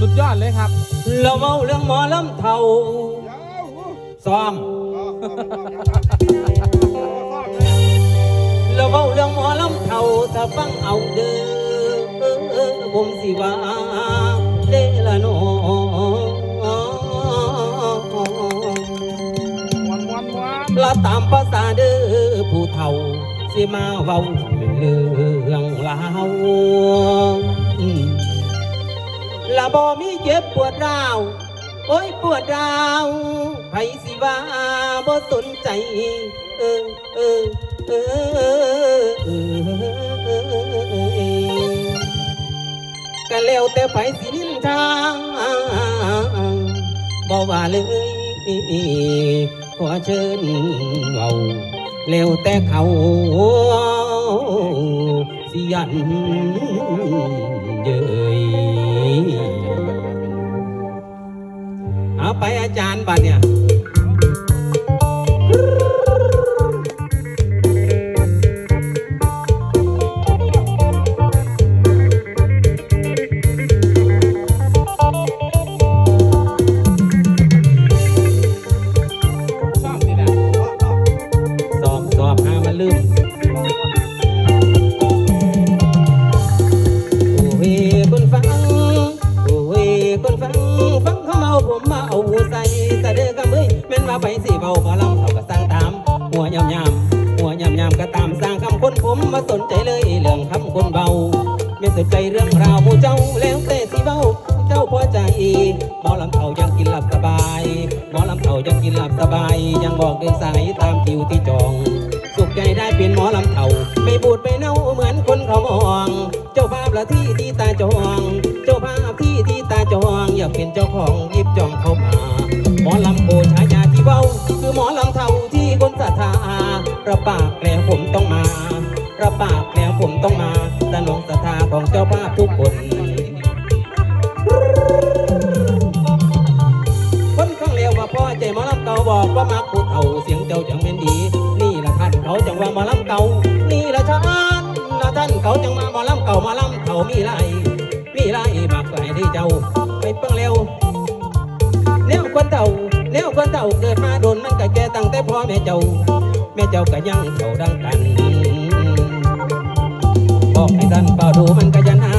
สุดยอดเลยครับ เราเมาเรื่องหมอลำเทาซ้อมเราเมาเรื่องหมอลำเทาถ้าฟังเอาเด้อผมสิว่าเดละน้องวันวันวันละตามภาษาเด้อผู้เฒ่าสิมาเว้าเรื่องราวอืม ละบ่มีเจ็บปวดร้าว โอ้ยปวดร้าวไผสิว่าบ่สนใจ เออเออเออเออก็แล้วแต่ไผสินินทางบ่ว่าเลยขอเชิญเอาแล้วแต่เขาสิยันเยย เอาไปอาจารย์บัดเนี่ย ตามสร้างคำคนผมมาสนใจเลยเรื่องคำคนเบา ไม่สนใจเรื่องราวหมู่เจ้าแล้วแต่สิเบาเจ้าพอใจหมอลำเขายังกินหลับสบายหมอลำเขายังกินหลับสบาย ยังบอกเดินสายตามคิวที่จอง สุขใจได้เป็นหมอลำเขาไม่บูดไม่เน่าเหมือนคนเขามอง เจ้าภาพละที่ที่ตาจอง เจ้าภาพที่ที่ตาจองอยากเป็นเจ้าของหยิบจองเข้ามาหมอลำโอชายาที่เบ้า คือหมอลำเท่าที่คนศรัทธาระปาก ระปากแล้วผมต้องมาสนองศรัทธาของเจ้าภาพทุกคน คนข้างเลวว่าพ่อใจมอลำเก่าบอกว่ามักพูดเท่าเสียงเจ้าจังเป็นดี นี่ละท่านเขาจังว่ามอลำเก่า นี่ละท่านละท่านเขาจังมามอลำเก่ามอลำเขามีไรมีไรมากหลที่เจ้าไปเพิ่งเร็วแนวคนเต่าแนวคนเต่าเกิดมาโดนมันก็แก่ตั้งแต่พ่อแม่เจ้า แม่เจ้าก็ยังเท่าดังกัน บอกให้ท่านเฝ้าดูมันก็ยันหา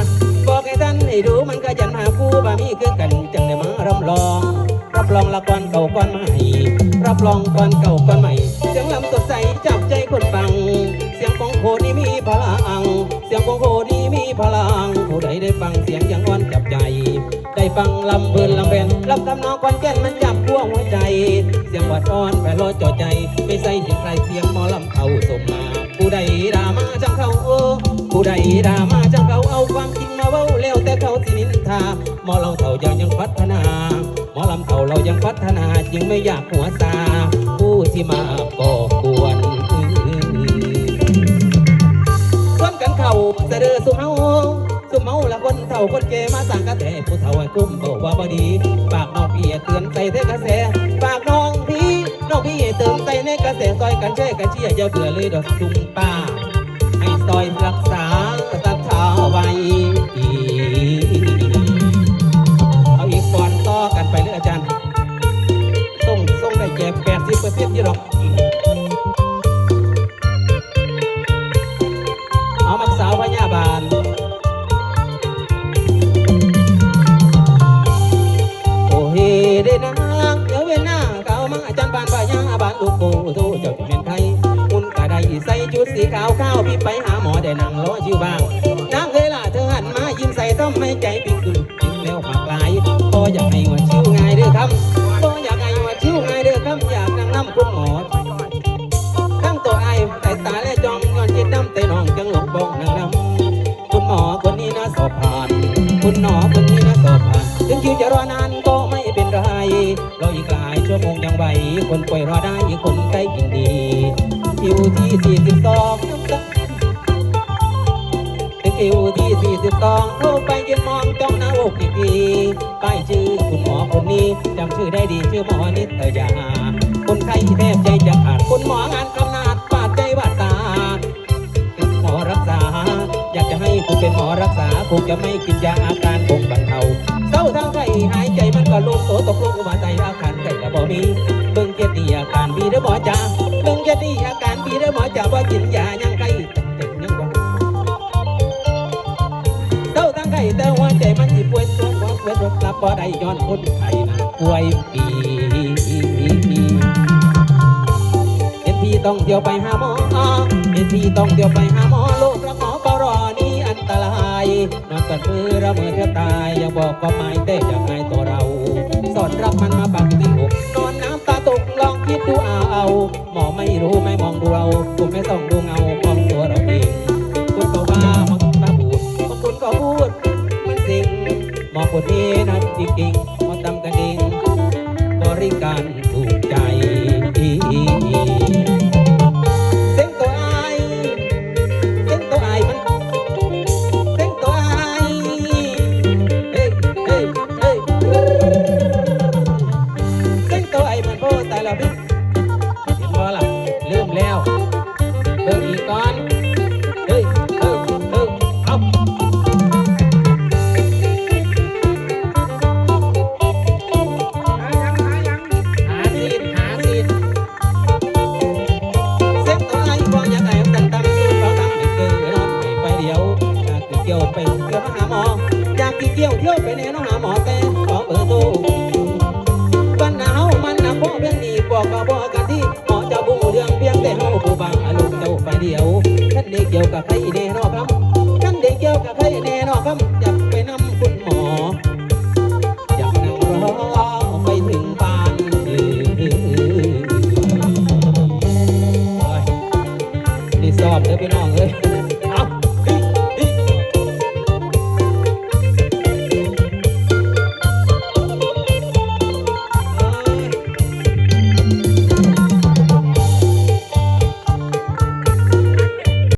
บอกให้ท่านให้ดูมันก็ยันหาคู่บามีคือกันจังได้มารับรอง รับรองละก่อนเก่าก่อนใหม่ รับรองก่อนเก่าก่อนใหม่เสียงลำสดใสจับใจคนฟัง เสียงของโคนี่มีพลัง เสียงของโคนี่มีพลังผู้ใดได้ฟังเสียงอย่างอ่อนจับใจ ได้ฟังลำเพลินลำเป็นลำทำนองควันแก่นมันจับพวงหัวใจ เสียงหวัดอ่อนแผ่ลอจ่อใจ ไม่ใส่เสียงใครเสียงหมอลำเขาส่งมา ใดด่ามาจังเขาเอาความจริงมาเว้าแล้วแต่เขาสินินทาหมอเราเถ่ายังยังพัฒนาหมอลำเถ่าเรายังพัฒนาจึงไม่อยากหัวซาผู้ที่มาก่อกวนส่วนกันเขาเสดอสุเฮาสุเมาละคนเฒ่าคนแก่มาสั่งกระแตผู้เฒ่าให้คุ้มบอกว่าบดีฝากน้องพี่เตือนใส่เทกระแสฝากน้องพี่น้องพี่เตือนใส่ในกระแสซอยกันแช่กันเชียร์อย่าเบื่อเลยดอกจุงป้าให้ซอยรักษา เอาอีกก่อนต่อกันไปเลยอาจารย์ส่งส่งได้แก่แปดสิบเปอร์เซ็นต์ยี่หรอกเอามักสาวพยาบาลโอ้เฮเดนางเดี๋ยวเวนหน้าเก่ามาอาจารย์บานปายาบานลูกโกโตเจ้าจะเป็นใครมุนกะไดใส่ชุดสีขาวข้าวพี่ไปหาหมอได้นั่งรอชิวบ้าง มายิ้มใส่ต้อมไม่ใจปิ้งขึ้นปิ้งแล้วหักหลายพออยากให้ว่าชิวง่ายเด้อครับพออยากให้ว่าชิวง่ายเด้อครับอยากนั่งน้ำคุณหมอตั้งตัวไอ้ใส่ตาและจองย้อนจิตน้ำแต่น้องจังหลงบ้องนั่งน้ำคุณหมอคนนี้นะสอบผ่าน คุณหมอคนนี้นะสอบผ่าน ถึงคิวจะรอนานก็ไม่เป็นไรรออีกหลายชั่วโมงยังไหวคนป่วยรอได้คนใกล้ยินดีคิวที่42ถึง สิวที่ 42เข้าไปยืนมองจ้องหน้าอกอีกทีป้ายชื่อคุณหมอคนนี้จำชื่อได้ดีชื่อหมอนิตยา คนไข้แทบใจจะขาดคุณหมองานกำนาดปาดใจบาดตาเป็นหมอรักษา อยากจะให้คุณเป็นหมอรักษาคงจะไม่กินยาอาการคงบรรเทาเศร้าทั้งใจหายใจมันก็ลงโตตกลงมาใจอาการใจกระบอกนี้เบิ่งเจตีอาการบีหรือหมอจ้าเบิ่งเจตีอาการบีหรือหมอจ้าว่ากินยา บ่ได้ย้อนคนไข้ป่วยปีเอ็นพี่ต้องเดียวไปหาหมอเอ็นพี่ต้องเดียวไปหาหมอลูกระหมอก็รอนี่อันตรายนอนกันมือระเมิดจะตายย่าบอกก็ไม่ได้จากนาตัวเรา สอนรับมันมาบักที่อกนอนน้ำตาตกลองคิดดูเอา หมอไม่รู้ไม่มองดูเราผมไม่ส่องดูเงา ถูกใจ ที่ยวเที่ยวไปแน่น้องหาหมอแต่ขอเบอร์โทรปัญหาเฮามันนะพ่อเป็นหนี้บอกกับพ่อกกันที่หมอจะบุ้งเรื่องเพียงแต่เฮาผู้บังอารมณ์เจ้าไปเดียวกันเด็กเกี่ยวกับใครแน่นอครับกันเด็กเกี่ยวกับใครแน่นอครับ